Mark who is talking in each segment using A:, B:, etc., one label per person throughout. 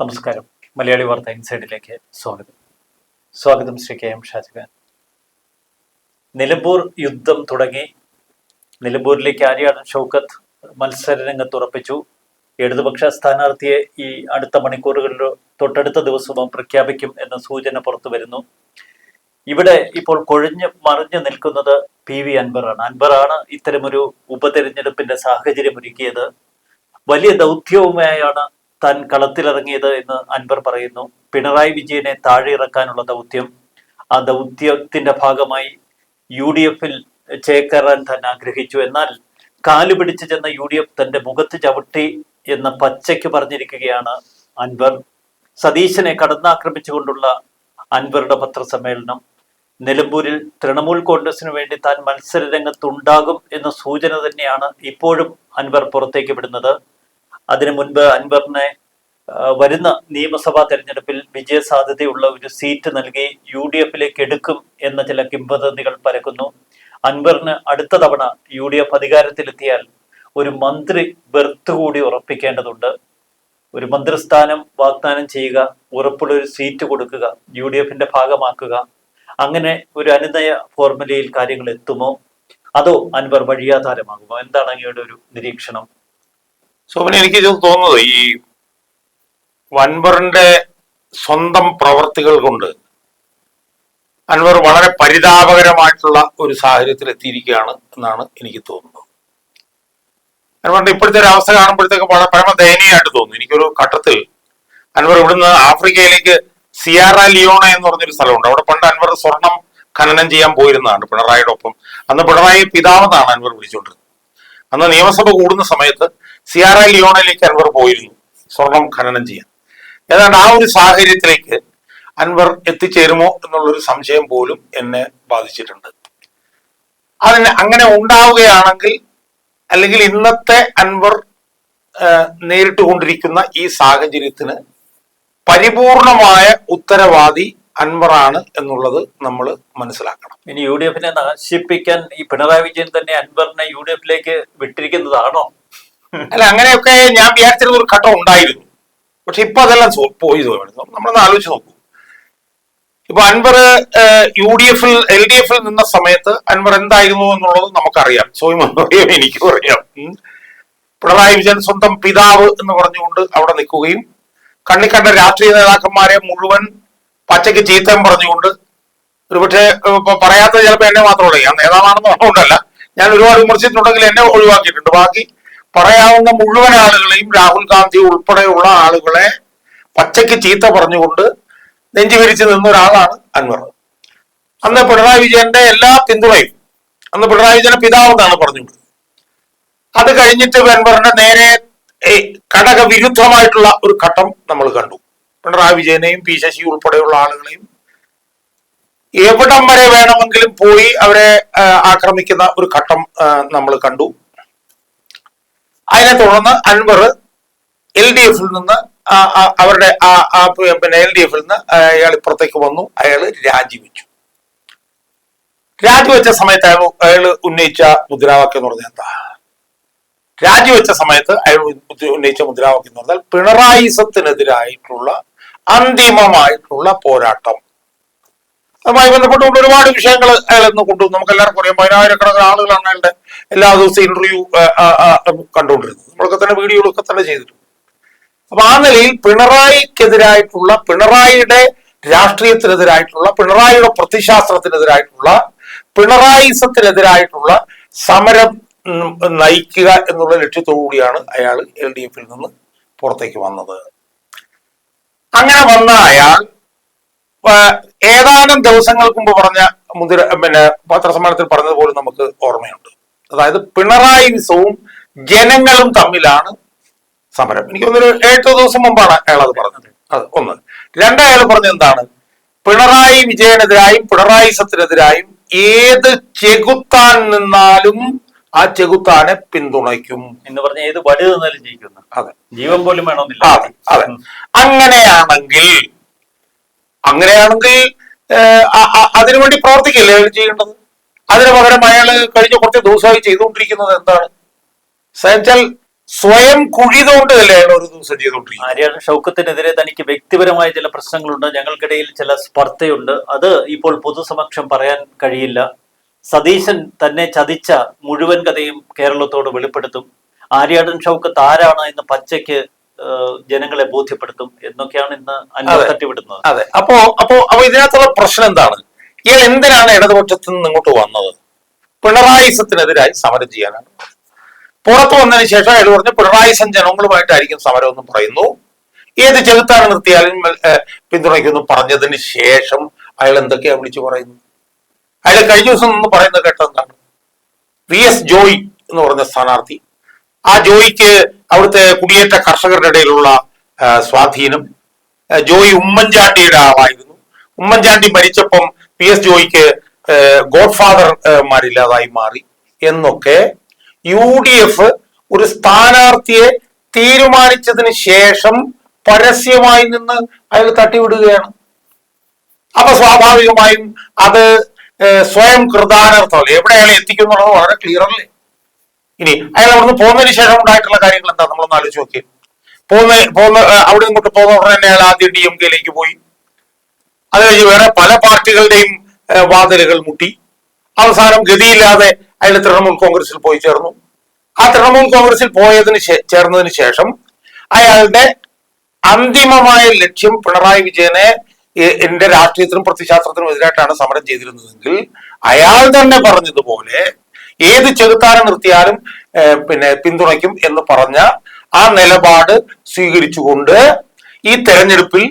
A: നമസ്കാരം. മലയാളി വാർത്ത ഇൻസൈഡിലേക്ക് സ്വാഗതം. സ്വാഗതം ശ്രീ കെ എം ഷാജഹാൻ നിലമ്പൂർ യുദ്ധം തുടങ്ങി. നിലമ്പൂരിലേക്ക് ആര്യാടൻ ഷൗക്കത്ത് മത്സര രംഗത്ത് ഉറപ്പിച്ചു. ഇടതുപക്ഷ സ്ഥാനാർത്ഥിയെ ഈ അടുത്ത മണിക്കൂറുകളിലോ തൊട്ടടുത്ത ദിവസവും പ്രഖ്യാപിക്കും എന്ന സൂചന പുറത്തു വരുന്നു. ഇവിടെ ഇപ്പോൾ കൊഴിഞ്ഞ് മറിഞ്ഞു നിൽക്കുന്നത് പി വി അൻവറാണ്. അൻവറാണ് ഇത്തരമൊരു ഉപതെരഞ്ഞെടുപ്പിന്റെ സാഹചര്യം ഒരുക്കിയത്. വലിയ ദൗത്യവുമായാണ് താൻ കളത്തിലിറങ്ങിയത് എന്ന് അൻവർ പറയുന്നു. പിണറായി വിജയനെ താഴെ ഇറക്കാനുള്ള ദൗത്യം. ആ ദൗത്യത്തിന്റെ ഭാഗമായി യു ഡി എഫിൽ ചേക്കേറാൻ താൻ ആഗ്രഹിച്ചു. എന്നാൽ കാൽ പിടിച്ചു ചെന്ന യു ഡി എഫ് തന്റെ മുഖത്ത് ചവിട്ടി എന്ന പച്ചയ്ക്ക് പറഞ്ഞിരിക്കുകയാണ് അൻവർ. സതീശനെ കടന്നാക്രമിച്ചുകൊണ്ടുള്ള അൻവറുടെ പത്രസമ്മേളനം. നിലമ്പൂരിൽ തൃണമൂൽ കോൺഗ്രസിന് വേണ്ടി താൻ മത്സര രംഗത്തുണ്ടാകും എന്ന സൂചന തന്നെയാണ് ഇപ്പോഴും അൻവർ പുറത്തേക്ക് വിടുന്നത്. അതിനു മുൻപ് അൻവറിനെ വരുന്ന നിയമസഭാ തെരഞ്ഞെടുപ്പിൽ വിജയ സാധ്യതയുള്ള ഒരു സീറ്റ് നൽകി യു ഡി എഫിലേക്ക് എടുക്കും എന്ന ചില കിംവദന്തികൾ പരക്കുന്നു. അൻവറിന് അടുത്ത തവണ യു ഡി എഫ് അധികാരത്തിലെത്തിയാൽ ഒരു മന്ത്രി ബെർത്ത് കൂടി ഉറപ്പിക്കേണ്ടതുണ്ട്. ഒരു മന്ത്രിസ്ഥാനം വാഗ്ദാനം ചെയ്യുക ഉറപ്പുള്ള ഒരു സീറ്റ് കൊടുക്കുക യു ഡി എഫിന്റെ ഭാഗമാക്കുക. അങ്ങനെ ഒരു അനുനയ ഫോർമുലയിൽ കാര്യങ്ങൾ എത്തുമോ? അതോ അൻവർ വഴിയാധാരമാകുമോ? എന്താണ് അങ്ങയുടെ ഒരു നിരീക്ഷണം?
B: സോമന എനിക്ക് ഇത് തോന്നുന്നത് ഈ അൻവറിന്റെ സ്വന്തം പ്രവർത്തികൾ കൊണ്ട് അൻവർ വളരെ പരിതാപകരമായിട്ടുള്ള ഒരു സാഹചര്യത്തിൽ എത്തിയിരിക്കുകയാണ് എന്നാണ് എനിക്ക് തോന്നുന്നത്. അൻവറിന്റെ ഇപ്പോഴത്തെ ഒരു അവസ്ഥ കാണുമ്പോഴത്തേക്ക് വളരെ പരമ ദയനീയമായിട്ട് തോന്നുന്നു. എനിക്കൊരു ഘട്ടത്തിൽ അൻവർ ഇവിടുന്ന് ആഫ്രിക്കയിലേക്ക് സിയാറ ലിയോണ എന്ന് പറഞ്ഞൊരു സ്ഥലമുണ്ട്. അവിടെ പണ്ട് അൻവർ സ്വർണം ഖനനം ചെയ്യാൻ പോയിരുന്നതാണ് പിണറായിയുടെ ഒപ്പം അന്ന് പിണറായി പിതാവെന്നാണ് അൻവർ വിളിച്ചുകൊണ്ടിരുന്നത്. അന്ന് നിയമസഭ കൂടുന്ന സമയത്ത് സിയാറ ലിയോണയിലേക്ക് അൻവർ പോയിരുന്നു. സ്വർണം ഖനനം ചെയ്യാൻ. ഏതാണ്ട് ആ ഒരു സാഹചര്യത്തിലേക്ക് അൻവർ എത്തിച്ചേരുമോ എന്നുള്ളൊരു സംശയം പോലും എന്നെ ബാധിച്ചിട്ടുണ്ട്. അതിന് അങ്ങനെ ഉണ്ടാവുകയാണെങ്കിൽ അല്ലെങ്കിൽ ഇന്നത്തെ അൻവർ നേരിട്ട് കൊണ്ടിരിക്കുന്ന ഈ സാഹചര്യത്തിന് പരിപൂർണമായ ഉത്തരവാദി അൻവറാണ് എന്നുള്ളത് നമ്മൾ മനസ്സിലാക്കണം.
A: ഇനി യു ഡി എഫിനെ നശിപ്പിക്കാൻ ഈ പിണറായി വിജയൻ തന്നെ അൻവറിനെ യു ഡി എഫിലേക്ക് വിട്ടിരിക്കുന്നതാണോ?
B: അല്ല അങ്ങനെയൊക്കെ ഞാൻ വിചാരിച്ചിരുന്ന ഒരു ഘട്ടം ഉണ്ടായിരുന്നു. പക്ഷെ ഇപ്പൊ അതെല്ലാം പോയി നമ്മളൊന്ന് ആലോചിച്ച് നോക്കൂ. ഇപ്പൊ അൻവർ യു ഡി എഫിൽ എൽ ഡി എഫിൽ നിന്ന സമയത്ത് അൻവർ എന്തായിരുന്നു എന്നുള്ളത് നമുക്കറിയാം. സ്വയം എനിക്കും അറിയാം. പിണറായി വിജയൻ സ്വന്തം പിതാവ് എന്ന് പറഞ്ഞുകൊണ്ട് അവിടെ നിൽക്കുകയും കണ്ണിക്കണ്ട രാഷ്ട്രീയ നേതാക്കന്മാരെ മുഴുവൻ പച്ചയ്ക്ക് ചീത്തം പറഞ്ഞുകൊണ്ട് ഒരുപക്ഷെ പറയാത്തത് ചിലപ്പോൾ എന്നെ മാത്രമല്ല ഞാൻ നേതാവാണെന്ന് പറഞ്ഞുകൊണ്ടല്ല. ഞാൻ ഒരുപാട് വിമർശിച്ചിട്ടുണ്ടെങ്കിൽ എന്നെ ഒഴിവാക്കിയിട്ടുണ്ട്. ബാക്കി പറയാവുന്ന മുഴുവൻ ആളുകളെയും രാഹുൽ ഗാന്ധി ഉൾപ്പെടെയുള്ള ആളുകളെ പച്ചയ്ക്ക് ചീത്ത പറഞ്ഞുകൊണ്ട് നെഞ്ചു വിരിച്ച് നിന്ന ഒരാളാണ് അൻവർ. അന്ന് പിണറായി വിജയന്റെ എല്ലാ പിന്തുണയും അന്ന് പിണറായി വിജയന്റെ പിതാവെന്നാണ് പറഞ്ഞത് അത് കഴിഞ്ഞിട്ട് അൻവറിന്റെ നേരെ ഘടക വിരുദ്ധമായിട്ടുള്ള ഒരു ഘട്ടം നമ്മൾ കണ്ടു. പിണറായി വിജയനെയും പി ശശി ഉൾപ്പെടെയുള്ള ആളുകളെയും എവിടം വരെ വേണമെങ്കിലും പോയി അവരെ ആക്രമിക്കുന്ന ഒരു ഘട്ടം നമ്മൾ കണ്ടു. അതിനെ തുടർന്ന് അൻവർ എൽ ഡി എഫിൽ നിന്ന് അവരുടെ പിന്നെ എൽ ഡി എഫിൽ നിന്ന് അയാൾ ഇപ്പുറത്തേക്ക് വന്നു. അയാൾ രാജിവെച്ചു. രാജിവെച്ച സമയത്ത് അയാൾ അയാൾ ഉന്നയിച്ച മുദ്രാവാക്യം എന്ന് പറഞ്ഞാൽ എന്താ? രാജിവെച്ച സമയത്ത് അയാൾ ഉന്ന- ഉന്നയിച്ച മുദ്രാവാക്യം എന്ന് പറഞ്ഞാൽ പിണറായിസത്തിനെതിരായിട്ടുള്ള അന്തിമമായിട്ടുള്ള പോരാട്ടം. അതുമായി ബന്ധപ്പെട്ടുകൊണ്ട് ഒരുപാട് വിഷയങ്ങൾ അയാൾ ഇന്ന് കൊണ്ടുവന്നു. നമുക്ക് എല്ലാവർക്കും അറിയാം പതിനായിരക്കണക്കിന് ആളുകളാണ് അയാളുടെ എല്ലാ ദിവസവും ഇന്റർവ്യൂ കണ്ടുകൊണ്ടിരുന്നത്. നമ്മളൊക്കെ തന്നെ വീഡിയോകളൊക്കെ തന്നെ ചെയ്തിട്ടുണ്ട്. അപ്പൊ ആ നിലയിൽ പിണറായിക്കെതിരായിട്ടുള്ള പിണറായിയുടെ രാഷ്ട്രീയത്തിനെതിരായിട്ടുള്ള പിണറായിയുടെ പ്രതിശാസ്ത്രത്തിനെതിരായിട്ടുള്ള പിണറായിസത്തിനെതിരായിട്ടുള്ള സമരം നയിക്കുക എന്നുള്ള ലക്ഷ്യത്തോടുകൂടിയാണ് അയാൾ എൽ ഡി എഫിൽ നിന്ന് പുറത്തേക്ക് വന്നത്. അങ്ങനെ വന്ന അയാൾ ഏതാനും ദിവസങ്ങൾക്ക് മുമ്പ് പറഞ്ഞ മുതിര പിന്നെ പത്രസമ്മേളനത്തിൽ പറഞ്ഞതുപോലെ നമുക്ക് ഓർമ്മയുണ്ട്. അതായത് പിണറായി വിസവും ജനങ്ങളും തമ്മിലാണ് സമരം. എനിക്ക് തോന്നുന്നു എട്ടോ ദിവസം മുമ്പാണ് അയാൾ അത് പറഞ്ഞത്. അത് ഒന്ന്. രണ്ട് അയാൾ പറഞ്ഞത് എന്താണ്? പിണറായി വിജയനെതിരായും പിണറായി സത്തിനെതിരായും ഏത് ചെകുത്താൻ നിന്നാലും ആ ചെകുത്താനെ പിന്തുണയ്ക്കും.
A: എന്ന് പറഞ്ഞ ഏത് വടി നിന്നാലും ജയിക്കുന്നു
B: അതെ.
A: ജീവൻ പോലും വേണമെന്നില്ല.
B: അതെ അതെ. അങ്ങനെയാണെങ്കിൽ അങ്ങനെയാണെങ്കിൽ അതിനുവേണ്ടി പ്രവർത്തിക്കില്ലേ അയാൾ ചെയ്യേണ്ടത്? അതിന് പകരം അയാൾ കഴിഞ്ഞ കുറച്ച് ദിവസമായി ചെയ്തുകൊണ്ടിരിക്കുന്നത് എന്താണ്? വെച്ചാൽ സ്വയം കുഴി തോണ്ടുകയല്ലേ അയാൾ ഒരു ദിവസം ചെയ്തുകൊണ്ടിരിക്കുന്നത്?
A: ആര്യാണ് ഷൗക്കത്തിനെതിരെ തനിക്ക് വ്യക്തിപരമായ ചില പ്രശ്നങ്ങളുണ്ട്. ഞങ്ങൾക്കിടയിൽ ചില സ്പർദ്ധയുണ്ട്. അത് ഇപ്പോൾ പൊതുസമക്ഷം പറയാൻ കഴിയില്ല. സതീശൻ തന്നെ ചതിച്ച മുഴുവൻ കഥയും കേരളത്തോട് വെളിപ്പെടുത്തും. ആര്യാടൻ ഷൗക്കത്ത് ആരാണ് എന്ന് പച്ചയ്ക്ക് ജനങ്ങളെ ബോധ്യപ്പെടുത്തും എന്നൊക്കെയാണ് ഇന്ന്. തട്ടിവിടുന്നത്.
B: അതെ. അപ്പോ അപ്പോ അപ്പൊ ഇതിനകത്തുള്ള പ്രശ്നം എന്താണ്? ഇയാൾ എന്തിനാണ് ഇടതുപക്ഷത്തു നിന്ന് ഇങ്ങോട്ട് വന്നത്? പിണറായിസത്തിനെതിരായി സമരം ചെയ്യാനാണ് പുറത്തു വന്നതിന് ശേഷം അയാൾ പറഞ്ഞു പിണറായിസം ജനങ്ങളുമായിട്ടായിരിക്കും സമരം എന്ന് പറയുന്നു. ഏത് ചെകുത്താണ് നിർത്തിയാലും പിന്തുണയ്ക്കുന്നു പറഞ്ഞതിന് ശേഷം അയാൾ എന്തൊക്കെയാ വിളിച്ചു പറയുന്നു അയാൾ കഴിഞ്ഞ ദിവസം നിന്ന് പറയുന്നത് കേട്ടെന്താണ് വി എസ് ജോയ് എന്ന് പറഞ്ഞ സ്ഥാനാർത്ഥി ആ ജോയിക്ക് അവിടുത്തെ കുടിയേറ്റ കർഷകരുടെ ഇടയിലുള്ള സ്വാധീനം. ജോയി ഉമ്മൻചാണ്ടിയുടെ ആളായിരുന്നു. ഉമ്മൻചാണ്ടി മരിച്ചപ്പം പി എസ് ജോയിക്ക് ഗോഡ് ഫാദർ മാരില്ലാതായി മാറി. എന്നൊക്കെ യു ഡി എഫ് ഒരു സ്ഥാനാർത്ഥിയെ തീരുമാനിച്ചതിന് ശേഷം പരസ്യമായി നിന്ന് അയാൾ തട്ടിവിടുകയാണ്. അപ്പൊ സ്വാഭാവികമായും അത് സ്വയം കൃതാനർത്ഥമല്ലേ എവിടെ അയാളെ എത്തിക്കുന്നുള്ളത് വളരെ ക്ലിയർ അല്ലേ? ഇനി അയാൾ അവിടുന്ന് പോകുന്നതിന് ശേഷം ഉണ്ടായിട്ടുള്ള കാര്യങ്ങൾ എന്താ? നമ്മളൊന്ന് ആലോചിച്ച് നോക്കി പോകുന്ന പോകുന്ന അവിടെ ഇങ്ങോട്ട് പോകുന്ന ഉടനെ തന്നെ അയാൾ ആദ്യം ഡി എം കെയിലേക്ക് പോയി. അത് കഴിഞ്ഞ് വേറെ പല പാർട്ടികളുടെയും വാതിലുകൾ മുട്ടി. അവസാനം ഗതിയില്ലാതെ അയാൾ തൃണമൂൽ കോൺഗ്രസിൽ പോയി ചേർന്നു. ആ തൃണമൂൽ കോൺഗ്രസിൽ പോയതിന് ചേർന്നതിന് ശേഷം അയാളുടെ അന്തിമമായ ലക്ഷ്യം പിണറായി വിജയനെ എന്റെ രാഷ്ട്രീയത്തിനും പ്രത്യശാസ്ത്രത്തിനും എതിരായിട്ടാണ് സമരം ചെയ്തിരുന്നതെങ്കിൽ അയാൾ തന്നെ പറഞ്ഞതുപോലെ ഏത് ചെകുത്താനം നിർത്തിയാലും പിന്നെ പിന്തുണയ്ക്കും എന്ന് പറഞ്ഞ ആ നിലപാട് സ്വീകരിച്ചുകൊണ്ട് ഈ തെരഞ്ഞെടുപ്പിൽ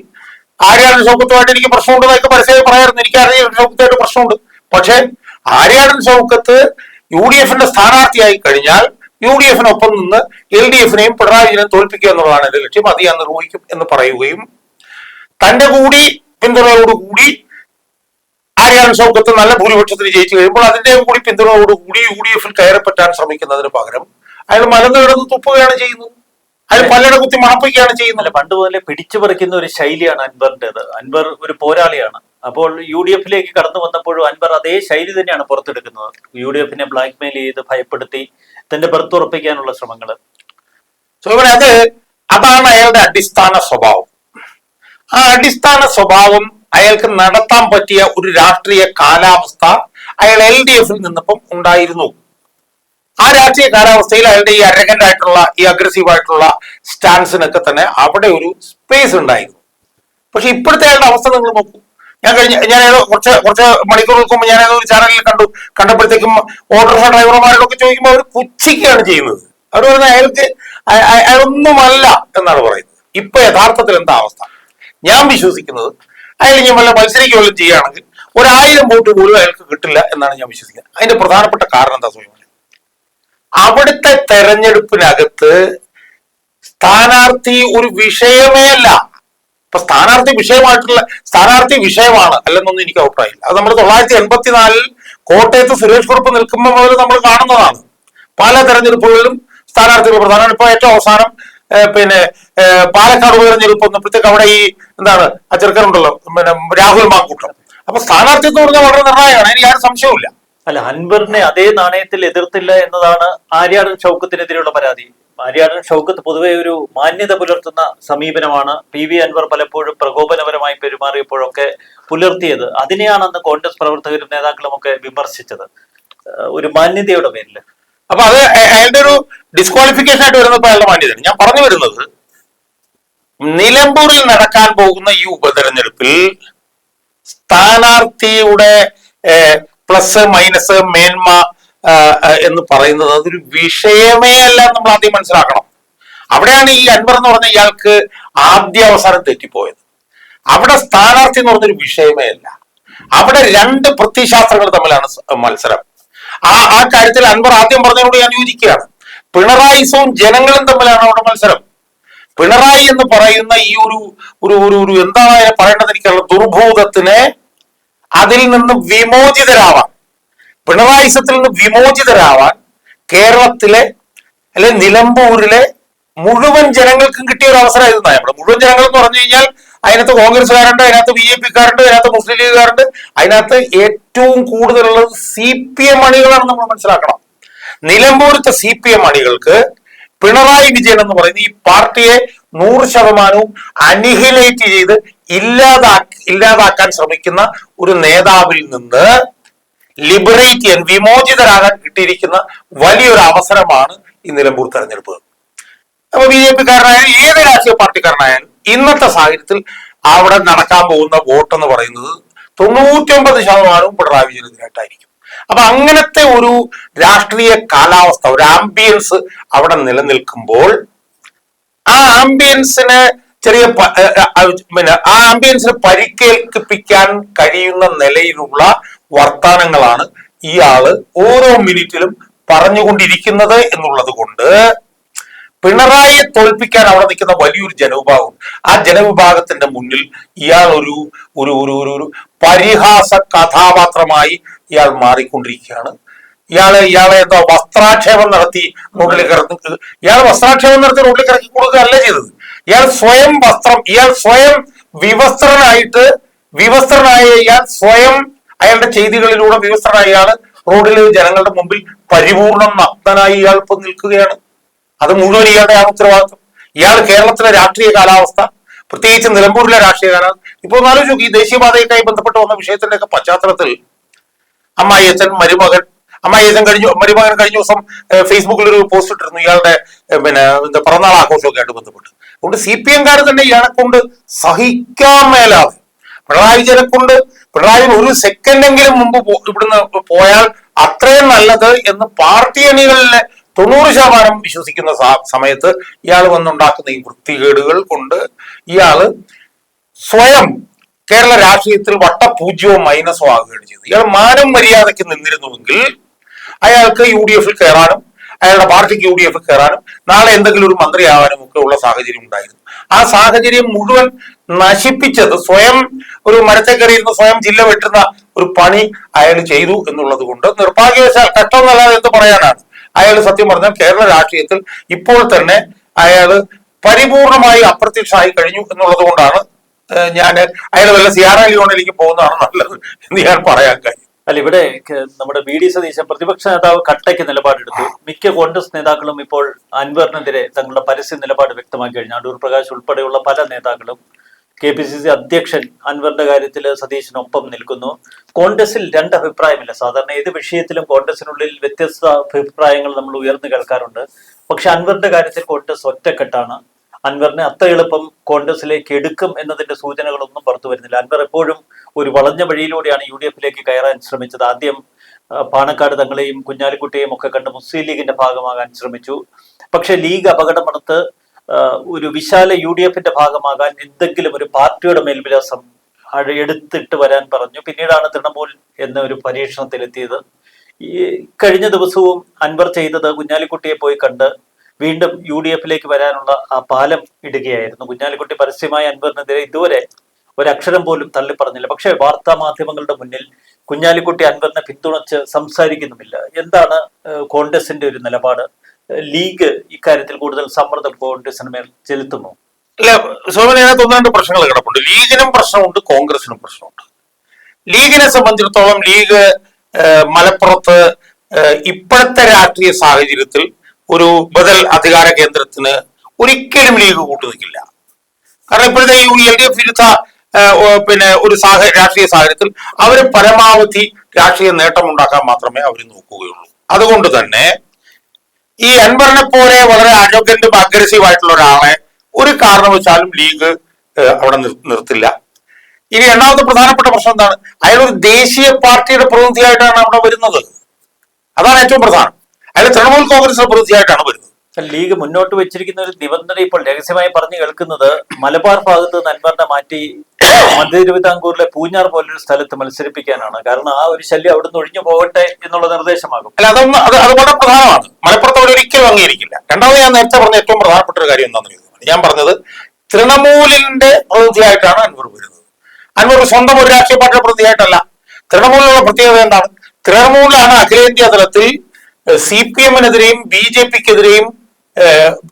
B: ആര്യാടൻ ഷൗക്കത്തുമായിട്ട് എനിക്ക് പ്രശ്നമുണ്ട് എന്നൊക്കെ പരസ്യമായി പറയാറുണ്ട്. എനിക്ക് ആര്യാടൻ ഷൗക്കത്തായിട്ട് പ്രശ്നമുണ്ട്. പക്ഷേ ആര്യാടൻ ഷൗക്കത്ത് യു ഡി എഫിന്റെ സ്ഥാനാർത്ഥിയായി കഴിഞ്ഞാൽ യു ഡി എഫിനൊപ്പം നിന്ന് എൽ ഡി എഫിനെയും പിണറായി വിജയനെ തോൽപ്പിക്കുക എന്നുള്ളതാണ് എന്റെ ലക്ഷ്യം. അത് ഞാൻ നിർവഹിക്കും എന്ന് പറയുകയും തന്റെ കൂടി പിന്തുണയോടുകൂടി ആര്യാടൻ ഷൗക്കത്ത് നല്ല ഭൂരിപക്ഷത്തിന് ജയിച്ചു കഴിയുമ്പോൾ അതിന്റെ കൂടി പിന്തുണയോട് കൂടി യു ഡി എഫിൽ കയറപ്പെട്ടാൻ ശ്രമിക്കുന്നതിന് പകരം അയാൾ മലന്ന് കിടന്ന് തുപ്പുകയാണ് ചെയ്യുന്നത് അയാൾ പലയിട കുത്തി മണപ്പിക്കുകയാണ് ചെയ്യുന്നത്.
A: പണ്ട് മുതലേ പിടിച്ചു പറിക്കുന്ന ഒരു ശൈലിയാണ് അൻവറിന്റേത്. അൻവർ ഒരു പോരാളിയാണ്. അപ്പോൾ യു ഡി എഫിലേക്ക് കടന്നു വന്നപ്പോഴും അൻവർ അതേ ശൈലി തന്നെയാണ് പുറത്തെടുക്കുന്നത്. യു ഡി എഫിനെ ബ്ലാക്ക്മെയിൽ ചെയ്ത് ഭയപ്പെടുത്തി തന്റെ ബർത്ത് ഉറപ്പിക്കാനുള്ള ശ്രമങ്ങൾ.
B: അത് അതാണ് അയാളുടെ അടിസ്ഥാന സ്വഭാവം. ആ അടിസ്ഥാന സ്വഭാവം അയാൾക്ക് നടത്താൻ പറ്റിയ ഒരു രാഷ്ട്രീയ കാലാവസ്ഥ അയാൾ എൽ ഡി എഫിൽ നിന്നപ്പം ഉണ്ടായിരുന്നു. ആ രാഷ്ട്രീയ കാലാവസ്ഥയിൽ അയാളുടെ ഈ അരഗന്റ് ആയിട്ടുള്ള ഈ അഗ്രസീവ് ആയിട്ടുള്ള സ്റ്റാൻസിനൊക്കെ തന്നെ അവിടെ ഒരു സ്പേസ് ഉണ്ടായിരുന്നു. പക്ഷെ ഇപ്പോഴത്തെ അയാളുടെ അവസ്ഥ നിങ്ങൾ നോക്കൂ. ഞാൻ കഴിഞ്ഞ ഞാൻ കുറച്ച് കുറച്ച് മണിക്കൂറുകൾക്ക് മുമ്പ് ഞാൻ ഒരു ചാനലിൽ കണ്ടു. കണ്ടപ്പോഴത്തേക്കും ഓട്ടോറിക്ഷ ഡ്രൈവർമാരോടൊക്കെ ചോദിക്കുമ്പോൾ അവർ പുച്ഛിക്കുകയാണ് ചെയ്യുന്നത്. അവർ പറയുന്നത് അയാൾക്ക് അയ- അയ- അയാളൊന്നുമല്ല എന്നാണ് പറയുന്നത്. ഇപ്പൊ യഥാർത്ഥത്തിൽ എന്താ അവസ്ഥ? ഞാൻ വിശ്വസിക്കുന്നത് അയാൾ ഞാൻ വല്ല മത്സരിക്കുക ചെയ്യുകയാണെങ്കിൽ ഒരായിരം വോട്ട് പോലും അയാൾക്ക് കിട്ടില്ല എന്നാണ് ഞാൻ വിശ്വസിക്കുന്നത്. അതിന്റെ പ്രധാനപ്പെട്ട കാരണം എന്താ സ്വയം അവിടുത്തെ തെരഞ്ഞെടുപ്പിനകത്ത് സ്ഥാനാർത്ഥി ഒരു വിഷയമേ അല്ല. ഇപ്പൊ സ്ഥാനാർത്ഥി വിഷയമായിട്ടുള്ള സ്ഥാനാർത്ഥി വിഷയമാണ് അല്ലെന്നൊന്നും എനിക്ക് അഭിപ്രായമില്ല. അത് നമ്മൾ തൊള്ളായിരത്തി എൺപത്തിനാലിൽ കോട്ടയത്ത് സുരേഷ് കുറുപ്പ് നിൽക്കുമ്പോൾ മുതൽ നമ്മൾ കാണുന്നതാണ്. പല തെരഞ്ഞെടുപ്പുകളിലും സ്ഥാനാർത്ഥികൾ പ്രധാനമാണ്. ഇപ്പൊ ഏറ്റവും അവസാനം പിന്നെ പാലക്കാട് ഉപതെരഞ്ഞെടുപ്പ് പ്രത്യേകം അവിടെ ഈ എന്താണ് ആ ചെറുക്കനുണ്ടല്ലോ പിന്നെ രാഹുൽ മാങ്കൂട്ടം. അപ്പൊ സ്ഥാനാർത്ഥിത്വം എന്ന് പറഞ്ഞാൽ വളരെ നിർണായകമാണ് എനിക്ക് ആരും സംശയവുമില്ല.
A: അല്ല അൻവറിനെ അതേ നാണയത്തിൽ എതിർത്തില്ല എന്നതാണ് ആര്യാടൻ ഷൗക്കത്തിനെതിരെയുള്ള പരാതി. ആര്യാടൻ ഷൗക്കത്ത് പൊതുവെ ഒരു മാന്യത പുലർത്തുന്ന സമീപനമാണ്. പി വി അൻവർ പലപ്പോഴും പ്രകോപനപരമായി പെരുമാറിയപ്പോഴൊക്കെ പുലർത്തിയത്. അതിനെയാണ് അന്ന് കോൺഗ്രസ് പ്രവർത്തകരും നേതാക്കളും ഒക്കെ വിമർശിച്ചത് ഒരു മാന്യതയുടെ പേരിൽ
B: അപ്പൊ അത് അയാളുടെ ഒരു ഡിസ്ക്വാളിഫിക്കേഷൻ ആയിട്ട് വരുന്നത് അയാളുടെ മാന്യതയാണ് ഞാൻ പറഞ്ഞു വരുന്നത് നിലമ്പൂരിൽ നടക്കാൻ പോകുന്ന ഈ ഉപതെരഞ്ഞെടുപ്പിൽ സ്ഥാനാർത്ഥിയുടെ പ്ലസ് മൈനസ് മേന്മ എന്ന് പറയുന്നത് അതൊരു വിഷയമേ അല്ല നമ്മൾ ആദ്യം മനസ്സിലാക്കണം. അവിടെയാണ് ഈ അൻവർ എന്ന് പറഞ്ഞ ഇയാൾക്ക് ആദ്യ അവസാനം തെറ്റിപ്പോയത്. അവിടെ സ്ഥാനാർത്ഥി എന്ന് പറഞ്ഞൊരു വിഷയമേ അല്ല. അവിടെ രണ്ട് പ്രത്യശാസ്ത്രങ്ങൾ തമ്മിലാണ് മത്സരം. ആ ആ കാര്യത്തിൽ അൻവർ ആദ്യം പറഞ്ഞതിനോട് ഞാൻ യോജിക്കുകയാണ്. പിണറായിസവും ജനങ്ങളും തമ്മിലാണ് അവിടെ മത്സരം. പിണറായി എന്ന് പറയുന്ന ഈ ഒരു ഒരു ഒരു ഒരു എന്താണ് പറയേണ്ടത് എനിക്കുള്ള ദുർഭൂതത്തിനെ അതിൽ നിന്ന് വിമോചിതരാവാൻ പിണറായിസത്തിൽ നിന്ന് വിമോചിതരാവാൻ കേരളത്തിലെ അല്ലെ നിലമ്പൂരിലെ മുഴുവൻ ജനങ്ങൾക്കും കിട്ടിയ ഒരു അവസരമായിരുന്നു നമ്മുടെ മുഴുവൻ ജനങ്ങൾ എന്ന് പറഞ്ഞു കഴിഞ്ഞാൽ അതിനകത്ത് കോൺഗ്രസ്സുകാരുണ്ട് അതിനകത്ത് ബി ജെ പിക്കാരുണ്ട് അതിനകത്ത് മുസ്ലിം ലീഗുകാരുണ്ട്. അതിനകത്ത് ഏറ്റവും കൂടുതലുള്ളത് സി പി എം അണികളാണ് നമ്മൾ മനസ്സിലാക്കണം. നിലമ്പൂരത്തെ സി പി എം അണികൾക്ക് പിണറായി വിജയൻ എന്ന് പറയുന്ന ഈ പാർട്ടിയെ നൂറ് ശതമാനവും അനിഹിലേറ്റ് ചെയ്ത് ഇല്ലാതാക്കി ഇല്ലാതാക്കാൻ ശ്രമിക്കുന്ന ഒരു നേതാവിൽ നിന്ന് ലിബറേറ്റ് ചെയ്യാൻ വിമോചിതരാകാൻ കിട്ടിയിരിക്കുന്ന വലിയൊരു അവസരമാണ് ഈ നിലമ്പൂർ തെരഞ്ഞെടുപ്പ്. അപ്പൊ ബി ജെ പിക്കാരനായാലും ഏത് രാഷ്ട്രീയ പാർട്ടിക്കാരനായാലും ഇന്നത്തെ സാഹചര്യത്തിൽ അവിടെ നടക്കാൻ പോകുന്ന വോട്ട് എന്ന് പറയുന്നത് തൊണ്ണൂറ്റിയൊമ്പത് ശതമാനവും പിണറായി വിജയനെതിരായിട്ടായിരിക്കും അപ്പൊ അങ്ങനത്തെ ഒരു രാഷ്ട്രീയ കാലാവസ്ഥ ഒരു ആംബിയൻസ് അവിടെ നിലനിൽക്കുമ്പോൾ ആ ആംബിയൻസിനെ ചെറിയ പിന്നെ ആ ആംബിയൻസിന് പരിക്കേൽപ്പിക്കാൻ കഴിയുന്ന നിലയിലുള്ള വർത്തമാനങ്ങളാണ് ഇയാൾ ഓരോ മിനിറ്റിലും പറഞ്ഞുകൊണ്ടിരിക്കുന്നത് എന്നുള്ളത് കൊണ്ട് പിണറായിയെ തോൽപ്പിക്കാൻ അവിടെ നിൽക്കുന്ന വലിയൊരു ജനവിഭാഗം ആ ജനവിഭാഗത്തിന്റെ മുന്നിൽ ഇയാൾ ഒരു ഒരു ഒരു ഒരു പരിഹാസ കഥാപാത്രമായി ഇയാൾ മാറിക്കൊണ്ടിരിക്കുകയാണ്. ഇയാളെ ഇയാളെ എന്തോ വസ്ത്രാക്ഷേപം നടത്തി റോഡിലേക്ക് ഇറക്കി ഇയാൾ വസ്ത്രാക്ഷേപം നടത്തി റോഡിലേക്ക് ഇറക്കി കൊടുക്കുകയല്ല ചെയ്തത്. ഇയാൾ സ്വയം വസ്ത്രം ഇയാൾ സ്വയം വിവസ്ത്രനായിട്ട് വിവസ്ത്രനായ ഇയാൾ സ്വയം അയാളുടെ ചെയ്തികളിലൂടെ വിവസ്ത്രനായ ഇയാൾ റോഡിലെ ജനങ്ങളുടെ മുമ്പിൽ പരിപൂർണം നഗ്നനായി ഇയാൾ ഇപ്പൊ നിൽക്കുകയാണ്. അത് മുഴുവൻ ഇയാളുടെ ആ ഉത്തരവാദിത്വം. ഇയാൾ കേരളത്തിലെ രാഷ്ട്രീയ കാലാവസ്ഥ പ്രത്യേകിച്ച് നിലമ്പൂരിലെ രാഷ്ട്രീയ കാലാവസ്ഥ. ഇപ്പൊ ഒന്ന് ആലോചിച്ചു ഈ ദേശീയപാതയുമായി ബന്ധപ്പെട്ട് വന്ന വിഷയത്തിന്റെ ഒക്കെ പശ്ചാത്തലത്തിൽ അമ്മായിയച്ഛൻ മരുമകൻ അമ്മായിയച്ഛൻ കഴിഞ്ഞു മരുമകൻ കഴിഞ്ഞ ദിവസം ഫേസ്ബുക്കിൽ ഒരു പോസ്റ്റ് ഇട്ടിരുന്നു ഇയാളുടെ പിന്നെ എന്താ പിറന്നാൾ ആഘോഷമൊക്കെ ആയിട്ട് ബന്ധപ്പെട്ട്. അതുകൊണ്ട് സി പി എംകാർ തന്നെ ഇയാളെ കൊണ്ട് സഹിക്കാൻ മേലാതെ പിണറായി വിജയനെ കൊണ്ട് പിണറായി ഒരു സെക്കൻഡെങ്കിലും മുമ്പ് ഇവിടുന്ന് പോയാൽ അത്രയും നല്ലത് എന്ന് പാർട്ടി അണികളിലെ തൊണ്ണൂറ് ശതമാനം വിശ്വസിക്കുന്ന സമയത്ത് ഇയാൾ വന്നുണ്ടാക്കുന്ന ഈ വൃത്തികേടുകൾ കൊണ്ട് ഇയാൾ സ്വയം കേരള രാഷ്ട്രീയത്തിൽ വട്ടപൂജ്യവും മൈനസോ ആകുകയാണ് ചെയ്തത്. ഇയാൾ മാനം മര്യാദയ്ക്ക് നിന്നിരുന്നുവെങ്കിൽ അയാൾക്ക് യു ഡി എഫിൽ കയറാനും അയാളുടെ പാർട്ടിക്ക് യു ഡി എഫിൽ കയറാനും നാളെ എന്തെങ്കിലും ഒരു മന്ത്രിയാവാനും ഒക്കെ ഉള്ള സാഹചര്യം ഉണ്ടായിരുന്നു. ആ സാഹചര്യം മുഴുവൻ നശിപ്പിച്ചത് സ്വയം ഒരു മരത്തെ കയറിയിരുന്ന സ്വയം ജില്ല വെട്ടുന്ന ഒരു പണി അയാൾ ചെയ്തു എന്നുള്ളത് കൊണ്ട് നിർഭാഗ്യവശാൽ കഷ്ടമെന്നല്ലാതെ എന്ന് പറയാനാണ്? അയാൾ സത്യം പറഞ്ഞാൽ കേരള രാഷ്ട്രീയത്തിൽ ഇപ്പോൾ തന്നെ അയാൾ പരിപൂർണമായി അപ്രത്യക്ഷമായി കഴിഞ്ഞു എന്നുള്ളത് കൊണ്ടാണ് ഞാൻ അയാൾ വല്ല സിയാറ ലിയോണിലേക്ക് പോകുന്നതാണ് നല്ലത് എന്ന് ഞാൻ പറയാൻ കാര്യം
A: അല്ല ഇവിടെ നമ്മുടെ ബി ഡി സതീശൻ പ്രതിപക്ഷ നേതാവ് കട്ടയ്ക്ക് നിലപാടെടുത്തു. മിക്ക കോൺഗ്രസ് നേതാക്കളും ഇപ്പോൾ അൻവറിനെതിരെ തങ്ങളുടെ പരസ്യ നിലപാട് വ്യക്തമാക്കി കഴിഞ്ഞു. അടൂർ പ്രകാശ് ഉൾപ്പെടെയുള്ള പല നേതാക്കളും കെ പി സി സി അധ്യക്ഷൻ അൻവറിന്റെ കാര്യത്തിൽ സതീശിനൊപ്പം നിൽക്കുന്നു. കോൺഗ്രസിൽ രണ്ട് അഭിപ്രായമില്ല. സാധാരണ ഏത് വിഷയത്തിലും കോൺഗ്രസിനുള്ളിൽ വ്യത്യസ്ത അഭിപ്രായങ്ങൾ നമ്മൾ ഉയർന്നു കേൾക്കാറുണ്ട്. പക്ഷെ അൻവറിന്റെ കാര്യത്തിൽ കോൺഗ്രസ് ഒറ്റക്കെട്ടാണ്. അൻവറിനെ അത്ര എളുപ്പം കോൺഗ്രസിലേക്ക് എടുക്കും എന്നതിന്റെ സൂചനകളൊന്നും പുറത്തു വരുന്നില്ല. അൻവർ എപ്പോഴും ഒരു വളഞ്ഞ വഴിയിലൂടെയാണ് യു ഡി എഫിലേക്ക് കയറാൻ ശ്രമിച്ചത്. ആദ്യം പാണക്കാട് തങ്ങളെയും കുഞ്ഞാലിക്കുട്ടിയെയും ഒക്കെ കണ്ട് മുസ്ലിം ലീഗിന്റെ ഭാഗമാകാൻ ശ്രമിച്ചു. പക്ഷെ ലീഗ് അപകടമടുത്ത് ഒരു വിശാല യു ഡി എഫിന്റെ ഭാഗമാകാൻ എന്തെങ്കിലും ഒരു പാർട്ടിയുടെ മേൽവിലാസം എടുത്തിട്ട് വരാൻ പറഞ്ഞു. പിന്നീടാണ് തൃണമൂൽ എന്ന ഒരു പരീക്ഷണത്തിലെത്തിയത്. ഈ കഴിഞ്ഞ ദിവസവും അൻവർ ചെയ്തത് കുഞ്ഞാലിക്കുട്ടിയെ പോയി കണ്ട് വീണ്ടും യു ഡി എഫിലേക്ക് വരാനുള്ള ആ പാലം ഇടുകയായിരുന്നു. കുഞ്ഞാലിക്കുട്ടി പരസ്യമായ അൻവറിനെതിരെ ഇതുവരെ ഒരക്ഷരം പോലും തള്ളി പറഞ്ഞില്ല പക്ഷേ വാർത്താ മാധ്യമങ്ങളുടെ മുന്നിൽ കുഞ്ഞാലിക്കുട്ടി അൻവറിനെ പിന്തുണച്ച് സംസാരിക്കുന്നുമില്ല. എന്താണ് കോൺഗ്രസിന്റെ ഒരു നിലപാട്? ലീഗ് ഇക്കാര്യത്തിൽ കൂടുതൽ സമ്മർദ്ദം കോൺഗ്രസിന് മേൽ ചെലുത്തുന്നു.
B: അല്ല സോമൻ അതിനകത്ത് ഒന്ന് രണ്ട് പ്രശ്നങ്ങൾ കിടപ്പുണ്ട്. ലീഗിനും പ്രശ്നമുണ്ട് കോൺഗ്രസിനും പ്രശ്നമുണ്ട്. ലീഗിനെ സംബന്ധിച്ചിടത്തോളം ലീഗ് മലപ്പുറത്ത് ഇപ്പോഴത്തെ രാഷ്ട്രീയ സാഹചര്യത്തിൽ ഒരു ബദൽ അധികാര കേന്ദ്രത്തിന് ഒരിക്കലും ലീഗ് കൂട്ടുനിൽക്കില്ല. കാരണം ഇപ്പോഴത്തെ ഈ എൽ ഡി എഫ് വിരുദ്ധ പിന്നെ ഒരു സാഹ രാഷ്ട്രീയ സാഹചര്യത്തിൽ അവർ പരമാവധി രാഷ്ട്രീയ നേട്ടം ഉണ്ടാക്കാൻ മാത്രമേ അവർ നോക്കുകയുള്ളൂ. അതുകൊണ്ട് തന്നെ ഈ അൻവറിനെ പോലെ വളരെ അരോഗ്യന്റും അഗ്രസീവ് ആയിട്ടുള്ള ഒരാളെ ഒരു കാരണവശാലും ലീഗ് അവിടെ നിർത്തില്ല. ഇനി രണ്ടാമത്തെ പ്രധാനപ്പെട്ട പ്രശ്നം എന്താണ്? അയാൾ ഒരു ദേശീയ പാർട്ടിയുടെ പ്രതിനിധിയായിട്ടാണ് അവിടെ വരുന്നത്. അതാണ് ഏറ്റവും പ്രധാനം. അയാൾ തൃണമൂൽ കോൺഗ്രസിന്റെ പ്രതിനിധിയായിട്ടാണ് വരുന്നത്.
A: ലീഗ് മുന്നോട്ട് വെച്ചിരിക്കുന്ന ഒരു നിബന്ധന ഇപ്പോൾ രഹസ്യമായി പറഞ്ഞു കേൾക്കുന്നത് മലബാർ ഭാഗത്ത് നന്മറിനെ മാറ്റി മധ്യ തിരുവിതാംകൂറിലെ പൂഞ്ഞാർ പോലൊരു സ്ഥലത്ത് മത്സരിപ്പിക്കാനാണ്. കാരണം ആ ഒരു ശല്യം അവിടുന്ന് ഒഴിഞ്ഞു പോകട്ടെ എന്നുള്ള നിർദ്ദേശമാകും.
B: അല്ല അതൊന്നും അത് അത് വളരെ പ്രധാനമാണ്. മലപ്പുറത്ത് അവർ ഒരിക്കലും അംഗീകരിക്കില്ല. രണ്ടാമത് ഞാൻ നേരത്തെ പറഞ്ഞ ഏറ്റവും പ്രധാനപ്പെട്ട ഒരു കാര്യം എന്താണെന്ന് ചോദിക്കുന്നത് ഞാൻ പറഞ്ഞത് തൃണമൂലിന്റെ പ്രതിനിധിയായിട്ടാണ് അൻവർ വരുന്നത്. അൻവർ സ്വന്തം ഒരു രാഷ്ട്രീയ പാർട്ടിയുടെ പ്രതിനിധിയായിട്ടല്ല തൃണമൂലിനുള്ള പ്രത്യേകത എന്താണ്? തൃണമൂലാണ് അഖിലേന്ത്യാ തലത്തിൽ സി പി എമ്മിനെതിരെയും ബി ജെ പിക്കെതിരെയും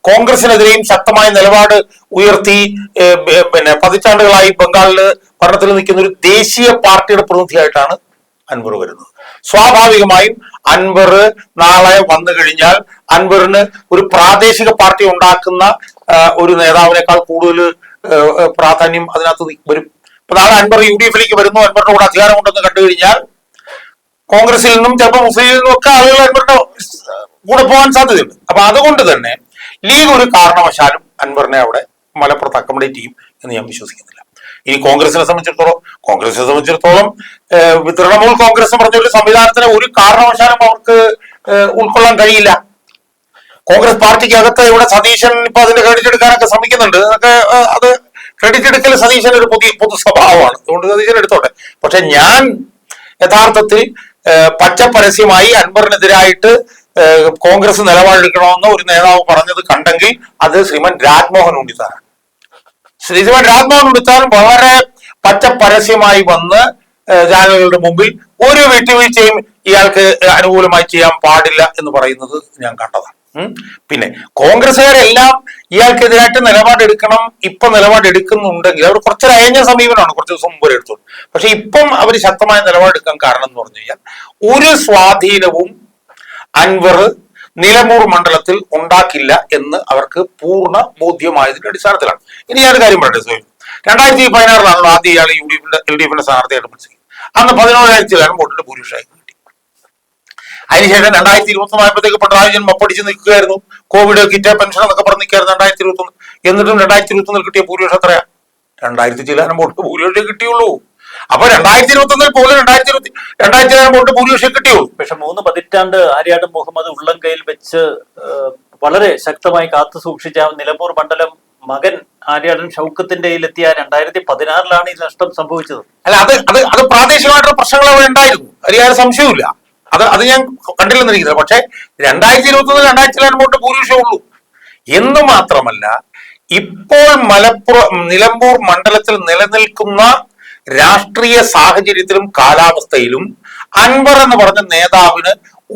B: കോൺഗ്രസിനെതിരെയും ശക്തമായ നിലപാട് ഉയർത്തി പിന്നെ പതിറ്റാണ്ടുകളായി ബംഗാളിൽ ഭരണത്തിൽ നിൽക്കുന്ന ഒരു ദേശീയ പാർട്ടിയുടെ പ്രതിനിധിയായിട്ടാണ് അൻവർ വരുന്നത്. സ്വാഭാവികമായും അൻവർ നാളെ വന്നു കഴിഞ്ഞാൽ അൻവറിന് ഒരു പ്രാദേശിക പാർട്ടി ഉണ്ടാക്കുന്ന ഒരു നേതാവിനേക്കാൾ കൂടുതൽ പ്രാധാന്യം അതിനകത്ത് വരും. ഇപ്പൊ നാളെ അൻവർ യു ഡി എഫിലേക്ക് വരുന്നു അൻവറിന്റെ കൂടെ അധികാരം ഉണ്ടെന്ന് കണ്ടു കഴിഞ്ഞാൽ കോൺഗ്രസിൽ നിന്നും ചിലപ്പോൾ മുസ്ലിം നിന്നും ഒക്കെ ആളുകൾ അൻവറിന്റെ കൂടെ പോകാൻ സാധ്യതയുണ്ട്. അപ്പൊ അതുകൊണ്ട് തന്നെ ലീഗ് ഒരു കാരണവശാലും അൻവറിനെ അവിടെ മലപ്പുറത്ത് അക്കോമഡേറ്റ് ചെയ്യും എന്ന് ഞാൻ വിശ്വസിക്കുന്നില്ല. ഇനി കോൺഗ്രസിനെ സംബന്ധിച്ചിടത്തോളം കോൺഗ്രസിനെ സംബന്ധിച്ചിടത്തോളം തൃണമൂൽ കോൺഗ്രസ് പറഞ്ഞ ഒരു സംവിധാനത്തിന് ഒരു കാരണവശാലും അവർക്ക് ഉൾക്കൊള്ളാൻ കഴിയില്ല. കോൺഗ്രസ് പാർട്ടിക്ക് അകത്ത് ഇവിടെ സതീശൻ ഇപ്പൊ അതിന്റെ ക്രെഡിറ്റ് എടുക്കാനൊക്കെ ശ്രമിക്കുന്നുണ്ട്. അതൊക്കെ അത് ക്രെഡിറ്റ് എടുക്കൽ സതീശൻ ഒരു പുതിയ പൊതു സ്വഭാവമാണ്. അതുകൊണ്ട് സതീശൻ എടുത്തോട്ടെ. പക്ഷെ ഞാൻ യഥാർത്ഥത്തിൽ പച്ചപ്പരസ്യമായി അൻവറിനെതിരായിട്ട് കോൺഗ്രസ് നിലപാടെടുക്കണമെന്ന് ഒരു നേതാവ് പറഞ്ഞത് കണ്ടെങ്കിൽ അത് ശ്രീമൻ രാജ്മോഹൻ ഉണ്ണിത്താനാണ് ശ്രീമൻ രാജ്മോഹൻ ഉണ്ണിത്താൻ വളരെ പച്ച പരസ്യമായി വന്ന് ചാനലുകളുടെ മുമ്പിൽ ഒരു വിട്ടുവീഴ്ചയും ഇയാൾക്ക് അനുകൂലമായി ചെയ്യാൻ പാടില്ല എന്ന് പറയുന്നത് ഞാൻ കണ്ടതാണ്. പിന്നെ കോൺഗ്രസ്സുകാരെല്ലാം ഇയാൾക്കെതിരായിട്ട് നിലപാടെടുക്കണം ഇപ്പൊ നിലപാടെടുക്കുന്നുണ്ടെങ്കിൽ അവർ കുറച്ചൊരു അയഞ്ഞ സമീപനമാണ് കുറച്ച് ദിവസം മുമ്പ് എടുത്തത് പക്ഷെ ഇപ്പം അവർ ശക്തമായ നിലപാടെടുക്കാൻ കാരണം എന്ന് പറഞ്ഞു കഴിഞ്ഞാൽ ഒരു സ്വാധീനവും അൻവർ നിലമൂർ മണ്ഡലത്തിൽ ഉണ്ടാക്കില്ല എന്ന് അവർക്ക് പൂർണ ബോധ്യമായതിന്റെ അടിസ്ഥാനത്തിലാണ്. ഇനി ഞാനൊരു കാര്യം പറയട്ടെ സുഹൈൽ. രണ്ടായിരത്തി പതിനാറിലാണ് ആദ്യം ഇയാൾ യു ഡി എഫിന്റെ എൽ ഡി എഫിന്റെ സ്ഥാനാർത്ഥിയായിട്ട് മത്സരിക്കും അന്ന് പതിനോഴായിരത്തിലാണ് വോട്ടിന്റെ ഭൂരിപക്ഷമായി കിട്ടി. അതിനുശേഷം രണ്ടായിരത്തി ഇരുപത്തി ആയപ്പോഴത്തേക്ക് പിണറായി വിജയൻ മപ്പടിച്ച് നിൽക്കുകയായിരുന്നു. കോവിഡ് കിറ്റ് പെൻഷൻ എന്നൊക്കെ പറഞ്ഞ് നിൽക്കുകയായിരുന്നു രണ്ടായിരത്തി ഇരുപത്തി ഒന്ന് എന്നിട്ടും രണ്ടായിരത്തി ഇരുപത്തി ഒന്നിൽ കിട്ടിയ ഭൂരിപക്ഷം എത്രയാ? രണ്ടായിരത്തി ചില വോട്ട് ഭൂരിപക്ഷം കിട്ടിയുള്ളൂ. അപ്പൊ രണ്ടായിരത്തി ഇരുപത്തി ഒന്നിൽ പോലും രണ്ടായിരത്തി ഇരുപത്തി രണ്ടായിരത്തി ചില്ലാനം വോട്ട് ഭൂരിപക്ഷം കിട്ടിയുള്ളൂ
A: പക്ഷെ മൂന്ന് പതിറ്റാണ്ട് ആര്യാട് മുഹമ്മദ് ഉള്ളം കയ്യിൽ വെച്ച് വളരെ ശക്തമായി കാത്തു സൂക്ഷിച്ച നിലമ്പൂർ മണ്ഡലം മകൻ ആര്യാടൻ ഷൗക്കത്തിന്റെ എത്തിയ രണ്ടായിരത്തി പതിനാറിലാണ് ഈ നഷ്ടം സംഭവിച്ചത്.
B: അല്ല അത് അത് അത് പ്രാദേശികമായിട്ടുള്ള പ്രശ്നങ്ങൾ അവിടെ ഉണ്ടായിരുന്നു. അതിൽ സംശയമില്ല അത് അത് ഞാൻ കണ്ടില്ലെന്നിരിക്കുന്നത് പക്ഷെ രണ്ടായിരത്തി ഇരുപത്തി ഒന്ന് രണ്ടായിരത്തി വോട്ട് ഭൂരിപക്ഷം ഉള്ളൂ. എന്ന് മാത്രമല്ല ഇപ്പോൾ മലപ്പുറം നിലമ്പൂർ മണ്ഡലത്തിൽ നിലനിൽക്കുന്ന രാഷ്ട്രീയ സാഹചര്യത്തിലും കാലാവസ്ഥയിലും അൻവർ എന്ന് പറഞ്ഞ നേതാവിന്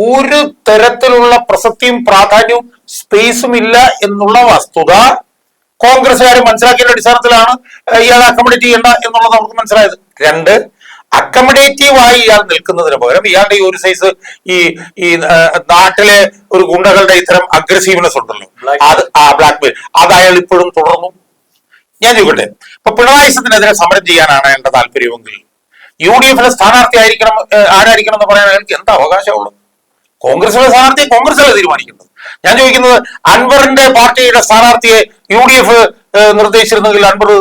B: ഒരു തരത്തിലുള്ള പ്രസക്തിയും പ്രാധാന്യവും സ്പേസും ഇല്ല എന്നുള്ള വസ്തുത കോൺഗ്രസ്സുകാർ മനസ്സിലാക്കിയ അടിസ്ഥാനത്തിലാണ് ഇയാൾ ഇയാളെ അക്കോമഡേറ്റ് ചെയ്യേണ്ട എന്നുള്ളത് നമുക്ക് മനസ്സിലായത്. രണ്ട് അക്കോമഡേറ്റീവായി ഇയാൾ നിൽക്കുന്നതിന് പകരം ഇയാളുടെ ഈ ഒരു സൈസ് ഈ ഈ നാട്ടിലെ ഒരു ഗുണ്ടകളുടെ ഇത്തരം അഗ്രസീവ്നെസ് ഉണ്ടല്ലോ. അത് ആ ബ്ലാക്ക്മെയിൽ അത് അയാൾ ഇപ്പോഴും തുടർന്നു. ഞാൻ ചോദിക്കട്ടെ ഇപ്പൊ പിണറായി വിജയനെതിരെ സമരം ചെയ്യാനാണ് എന്റെ താല്പര്യമെങ്കിൽ യു ഡി എഫിലെ സ്ഥാനാർത്ഥി ആയിരിക്കണം ആരായിരിക്കണം എന്ന് പറയാൻ എനിക്ക് എന്താ അവകാശമുള്ളത്? കോൺഗ്രസിലെ സ്ഥാനാർത്ഥിയെ കോൺഗ്രസല്ലേ തീരുമാനിക്കുന്നത്? ഞാൻ ചോദിക്കുന്നത് അൻവറിന്റെ പാർട്ടിയുടെ സ്ഥാനാർത്ഥിയെ യു ഡി എഫ് നിർദ്ദേശിച്ചിരുന്നെങ്കിൽ അൻവർ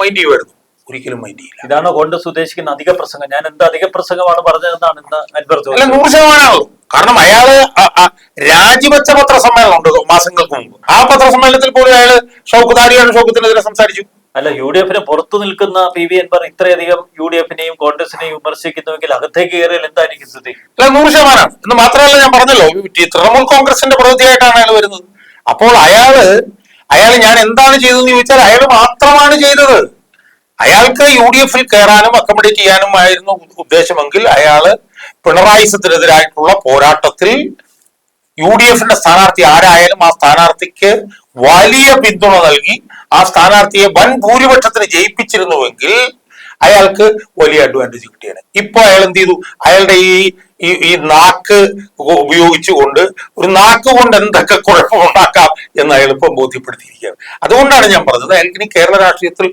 B: മൈൻഡ് ചെയ്യുമായിരുന്നു. ഒരിക്കലും മൈൻഡ് ചെയ്യില്ല.
A: ഇതാണോ കോൺഗ്രസ് ഉദ്ദേശിക്കുന്ന അധിക പ്രസംഗം? ഞാൻ എന്താ അധിക പ്രസംഗമാണ് പറഞ്ഞതെന്നാണ് ഇന്ന് അൻവർ
B: അല്ല നൂറ് ശതമാനമാവും കാരണം അയാൾ രാജിവെച്ച പത്രസമ്മേളനം ഉണ്ട് മാസങ്ങൾക്ക് മുമ്പ്. ആ പത്രസമ്മേളനത്തിൽ പോലും അയാൾ ഷൗക്കത്താരിയാണ് ഷൗക്കത്തിനെതിരെ സംസാരിച്ചു.
A: അല്ല യു ഡി എഫിന് പുറത്തു നിൽക്കുന്ന പി വി അൻവർ ഇത്രയധികം യു ഡി എഫിനെയും കോൺഗ്രസിനെയും വിമർശിക്കുന്നുവെങ്കിൽ അകത്തേക്ക് കയറിയാൽ എന്തായിരിക്കും സ്ഥിതി?
B: അല്ല നൂറ് ശതമാനം. എന്ന് മാത്രമല്ല ഞാൻ പറഞ്ഞല്ലോ തൃണമൂൽ കോൺഗ്രസിന്റെ പ്രവൃത്തിയായിട്ടാണ് അയാൾ വരുന്നത്. അപ്പോൾ അയാൾ അയാൾ ഞാൻ എന്താണ് ചെയ്തതെന്ന് ചോദിച്ചാൽ അയാൾ മാത്രമാണ് ചെയ്തത്. അയാൾക്ക് യു ഡി എഫിൽ കയറാനും അക്കോമഡേറ്റ് ചെയ്യാനും ആയിരുന്നു ഉദ്ദേശമെങ്കിൽ അയാൾ പിണറായി സത്തിനെതിരായിട്ടുള്ള പോരാട്ടത്തിൽ യു ഡി എഫിന്റെ സ്ഥാനാർത്ഥി ആരായാലും ആ സ്ഥാനാർത്ഥിക്ക് വലിയ പിന്തുണ നൽകി ആ സ്ഥാനാർത്ഥിയെ വൻ ഭൂരിപക്ഷത്തിന് ജയിപ്പിച്ചിരുന്നുവെങ്കിൽ അയാൾക്ക് വലിയ അഡ്വാന്റേജ് കിട്ടിയാണ് ഇപ്പൊ അയാൾ എന്ത് ചെയ്തു? അയാളുടെ ഈ ഈ നാക്ക് ഉപയോഗിച്ചുകൊണ്ട് ഒരു നാക്ക് കൊണ്ട് എന്തൊക്കെ കുഴപ്പമുണ്ടാക്കാം എന്ന് അയാൾ ഇപ്പം ബോധ്യപ്പെടുത്തിയിരിക്കുകയാണ്. അതുകൊണ്ടാണ് ഞാൻ പറഞ്ഞത് അയാൾക്ക് ഇനി കേരള രാഷ്ട്രീയത്തിൽ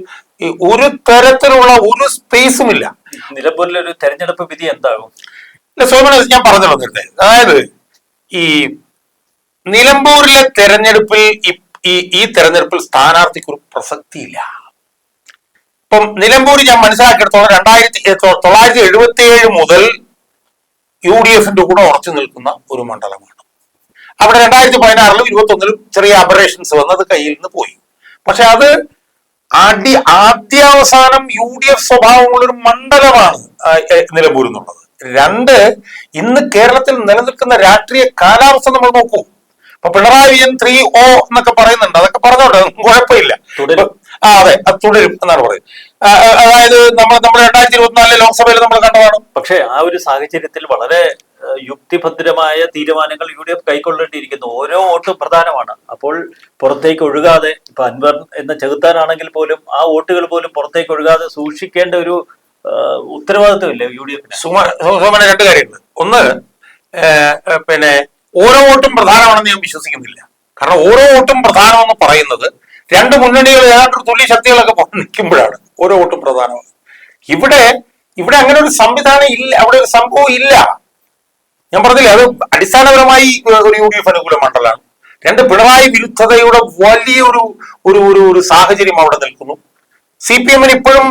B: ഒരു തരത്തിലുള്ള ഒരു സ്പേസും ഇല്ല.
A: നിലമ്പൂരിലെ ഒരു തെരഞ്ഞെടുപ്പ് വിധി എന്താകും?
B: ഇല്ല സോമന ഞാൻ പറഞ്ഞു നേരത്തെ. അതായത് ഈ നിലമ്പൂരിലെ തെരഞ്ഞെടുപ്പിൽ ഈ- ഈ ഈ തെരഞ്ഞെടുപ്പിൽ സ്ഥാനാർത്ഥിക്ക് ഒരു പ്രസക്തിയില്ല. ഇപ്പം നിലമ്പൂർ ഞാൻ മനസ്സിലാക്കിയെടുത്തോളം രണ്ടായിരത്തി തൊള്ളായിരത്തി എഴുപത്തി ഏഴ് മുതൽ യു ഡി എഫിന്റെ കൂടെ ഉറച്ചു നിൽക്കുന്ന ഒരു മണ്ഡലമാണ്. അവിടെ രണ്ടായിരത്തി പതിനാറിലും ഇരുപത്തി ഒന്നിലും ചെറിയ അബറേഷൻസ് വന്നത് കയ്യിൽ നിന്ന് പോയി. പക്ഷെ അത് അടി ആദ്യാവസാനം യു ഡി എഫ് സ്വഭാവമുള്ള ഒരു മണ്ഡലമാണ് നിലമ്പൂർ എന്നുള്ളത്. രണ്ട് ഇന്ന് കേരളത്തിൽ നിലനിൽക്കുന്ന രാഷ്ട്രീയ കാലാവസ്ഥ നമ്മൾ നോക്കൂ. ഇപ്പൊ പിണറായി വിജയൻ ത്രീ ഓ എന്നൊക്കെ പറയുന്നുണ്ട്. അതൊക്കെ പറഞ്ഞോട്ടെ കുഴപ്പമില്ല.
A: തുടരും.
B: ആ അതെ അത് തുടരും എന്നാണ് പറയുന്നത്. അതായത് നമ്മൾ നമ്മൾ രണ്ടായിരത്തി ഇരുപത്തിനാലിലെ ലോക്സഭയിൽ നമ്മൾ കണ്ടതാണ്.
A: പക്ഷേ ആ ഒരു സാഹചര്യത്തിൽ വളരെ യുക്തിഭദ്രമായ തീരുമാനങ്ങൾ യു ഡി എഫ് കൈക്കൊള്ളേണ്ടിയിരിക്കുന്നു ഓരോ വോട്ടും പ്രധാനമാണ്. അപ്പോൾ പുറത്തേക്ക് ഒഴുകാതെ ഇപ്പൊ അൻവർ എന്ന ചെകുത്താനാണെങ്കിൽ പോലും ആ വോട്ടുകൾ പോലും പുറത്തേക്ക് ഒഴുകാതെ സൂക്ഷിക്കേണ്ട ഒരു ഉത്തരവാദിത്വമില്ല യു ഡി എഫിന്?
B: രണ്ട് കാര്യങ്ങൾ ഒന്ന് പിന്നെ ഓരോ വോട്ടും പ്രധാനമാണെന്ന് ഞാൻ വിശ്വസിക്കുന്നില്ല. കാരണം ഓരോ വോട്ടും പ്രധാനമെന്ന് പറയുന്നത് രണ്ട് മുന്നണികൾ ഏതാണ്ട് തുല്യ ശക്തികളൊക്കെ നിൽക്കുമ്പോഴാണ് ഓരോ വോട്ടും പ്രധാനമാണ് ഇവിടെ ഇവിടെ അങ്ങനെ ഒരു സംവിധാനം ഇല്ല അവിടെ ഒരു സംഭവം ഇല്ല. ഞാൻ പറഞ്ഞില്ലേ അത് അടിസ്ഥാനപരമായി ഒരു യു ഡി എഫ് അനുകൂല മണ്ഡലമാണ് രണ്ട് പിണറായി വിരുദ്ധതയുടെ വലിയ ഒരു ഒരു ഒരു ഒരു സാഹചര്യം അവിടെ നിൽക്കുന്നു. സി പി എമ്മിന് ഇപ്പോഴും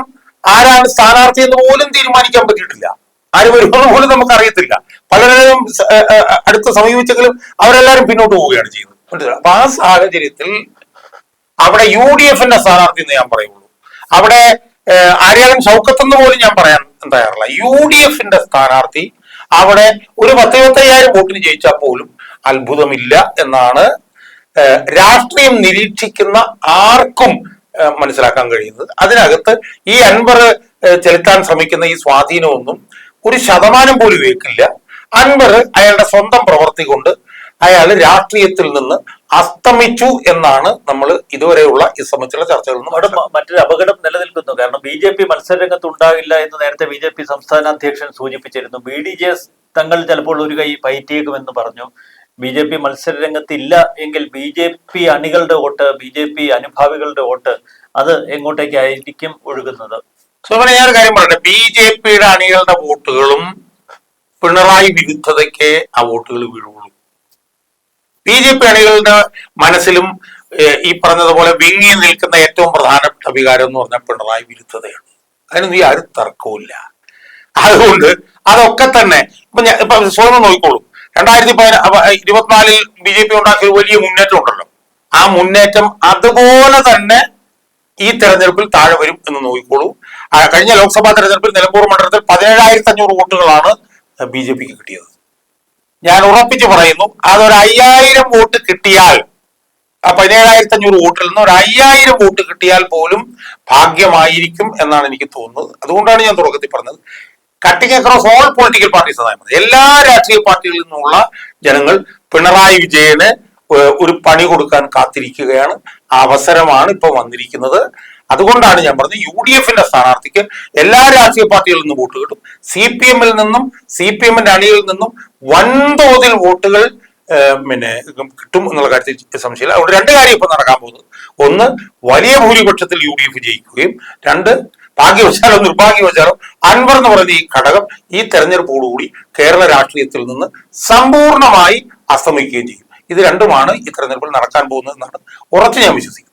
B: ആരാണ് സ്ഥാനാർത്ഥി എന്ന് പോലും തീരുമാനിക്കാൻ പറ്റിയിട്ടില്ല. ആര് വരുമെന്ന് പോലും നമുക്ക് അറിയത്തില്ല പലരും അടുത്ത സമീപിച്ചെങ്കിലും അവരെല്ലാരും പിന്നോട്ട് പോവുകയാണ് ചെയ്യുന്നത്? അപ്പൊ ആ സാഹചര്യത്തിൽ അവിടെ യു ഡി എഫിന്റെ സ്ഥാനാർത്ഥി എന്ന് ഞാൻ പറയുള്ളൂ. അവിടെ ഏഹ്, ആര്യാടൻ പോലും ഞാൻ പറയാൻ തയ്യാറില്ല. യു ഡി എഫിന്റെ സ്ഥാനാർത്ഥി അവിടെ ഒരു പത്ത് ഇരുപത്തയ്യായിരം വോട്ടിന് ജയിച്ചാൽ പോലും അത്ഭുതമില്ല എന്നാണ് രാഷ്ട്രീയം നിരീക്ഷിക്കുന്ന ആർക്കും മനസ്സിലാക്കാൻ കഴിയുന്നത്. അതിനകത്ത് ഈ അൻവർ ചെലുത്താൻ ശ്രമിക്കുന്ന ഈ സ്വാധീനമൊന്നും ഒരു ശതമാനം പോലും ഏൽക്കില്ല. അൻവർ അയാളുടെ സ്വന്തം പ്രവൃത്തി കൊണ്ട് അയാൾ രാഷ്ട്രീയത്തിൽ നിന്ന് അസ്തമിച്ചു എന്നാണ് നമ്മൾ ഇതുവരെയുള്ള ഈ സംബന്ധിച്ചുള്ള ചർച്ചകളിൽ നിന്ന്
A: മറ്റൊരു അപകടം നിലനിൽക്കുന്നു. കാരണം ബി ജെ പി മത്സരരംഗത്ത് ഉണ്ടാവില്ല എന്ന് നേരത്തെ ബി ജെ പി സംസ്ഥാന അധ്യക്ഷൻ സൂചിപ്പിച്ചിരുന്നു. ബി ഡി ജെ എസ് തങ്ങൾ ചിലപ്പോൾ ഒരു കൈ പയറ്റിയേക്കുമെന്ന് പറഞ്ഞു. ബി ജെ പി മത്സരരംഗത്ത് ഇല്ല എങ്കിൽ ബി ജെ പി അണികളുടെ വോട്ട് ബി ജെ പി അനുഭാവികളുടെ വോട്ട് അത് എങ്ങോട്ടേക്കായിരിക്കും ഒഴുകുന്നത്?
B: സോമന ഞാനൊരു കാര്യം പറയട്ടെ. ബി ജെ പിയുടെ അണികളുടെ വോട്ടുകളും പിണറായി വിരുദ്ധതയ്ക്ക് ആ വോട്ടുകൾ വീഴുള്ളൂ. ബി ജെ പി അണികളുടെ മനസ്സിലും ഈ പറഞ്ഞതുപോലെ വിങ്ങി നിൽക്കുന്ന ഏറ്റവും പ്രധാനപ്പെട്ട വികാരം എന്ന് പറഞ്ഞാൽ പിണറായി വിരുദ്ധതയാണ്. അതിനൊന്നും ഈ ആരും തർക്കവുമില്ല. അതുകൊണ്ട് അതൊക്കെ തന്നെ ഇപ്പൊ ഞാൻ ഇപ്പൊ സോമ നോക്കിക്കോളൂ. രണ്ടായിരത്തി ഇരുപത്തിനാലിൽ ബി ജെ പി ഉണ്ടാക്കിയ വലിയ മുന്നേറ്റം ഉണ്ടല്ലോ. ആ മുന്നേറ്റം അതുപോലെ തന്നെ ഈ തെരഞ്ഞെടുപ്പിൽ താഴെ വരും എന്ന് നോക്കിക്കോളൂ. കഴിഞ്ഞ ലോക്സഭാ തെരഞ്ഞെടുപ്പിൽ നിലമ്പൂർ മണ്ഡലത്തിൽ പതിനേഴായിരത്തി അഞ്ഞൂറ് വോട്ടുകളാണ് ബി ജെ പിക്ക് കിട്ടിയത്. ഞാൻ ഉറപ്പിച്ച് പറയുന്നു അതൊരു അയ്യായിരം വോട്ട് കിട്ടിയാൽ ആ പതിനേഴായിരത്തി അഞ്ഞൂറ് വോട്ടിൽ നിന്ന് ഒരു അയ്യായിരം വോട്ട് കിട്ടിയാൽ പോലും ഭാഗ്യമായിരിക്കും എന്നാണ് എനിക്ക് തോന്നുന്നത്. അതുകൊണ്ടാണ് ഞാൻ തുടക്കത്തിൽ പറഞ്ഞത്. Cutting across all political parties അതായത് എല്ലാ രാഷ്ട്രീയ പാർട്ടികളിൽ നിന്നുള്ള ജനങ്ങൾ പിണറായി വിജയന് ഒരു പണി കൊടുക്കാൻ കാത്തിരിക്കുകയാണ്. അവസരമാണ് ഇപ്പൊ വന്നിരിക്കുന്നത്. അതുകൊണ്ടാണ് ഞാൻ പറഞ്ഞത് യു ഡി എഫിന്റെ സ്ഥാനാർത്ഥിക്ക് എല്ലാ രാഷ്ട്രീയ പാർട്ടികളിൽ നിന്നും വോട്ട് കിട്ടും. സി പി എമ്മിൽ നിന്നും സി പി എമ്മിന്റെ അണിയിൽ നിന്നും വൻതോതിൽ വോട്ടുകൾ പിന്നെ കിട്ടും എന്നുള്ള കാര്യത്തിൽ സംശയമില്ല. അതുകൊണ്ട് രണ്ട് കാര്യം ഇപ്പൊ നടക്കാൻ പോകുന്നത്. ഒന്ന് വലിയ ഭൂരിപക്ഷത്തിൽ യു ഡി എഫ് ജയിക്കുകയും. രണ്ട് ഭാഗ്യവശാലോ നിർഭാഗ്യവശാലോ അൻവർ എന്ന് പറയുന്ന ഈ ഘടകം ഈ തെരഞ്ഞെടുപ്പോടുകൂടി കേരള രാഷ്ട്രീയത്തിൽ നിന്ന് സമ്പൂർണമായി അസ്തമിക്കുകയും ചെയ്യും. ഇത് രണ്ടുമാണ് ഈ തെരഞ്ഞെടുപ്പിൽ നടക്കാൻ പോകുന്നത് എന്നാണ് ഉറച്ചു ഞാൻ വിശ്വസിക്കുന്നത്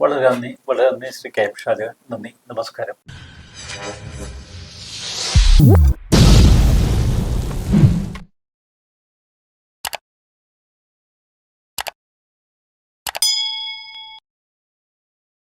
A: വളരെ നന്ദി. വളരെ നന്ദി. Shri K M Shajahan. നന്ദി. നമസ്കാരം.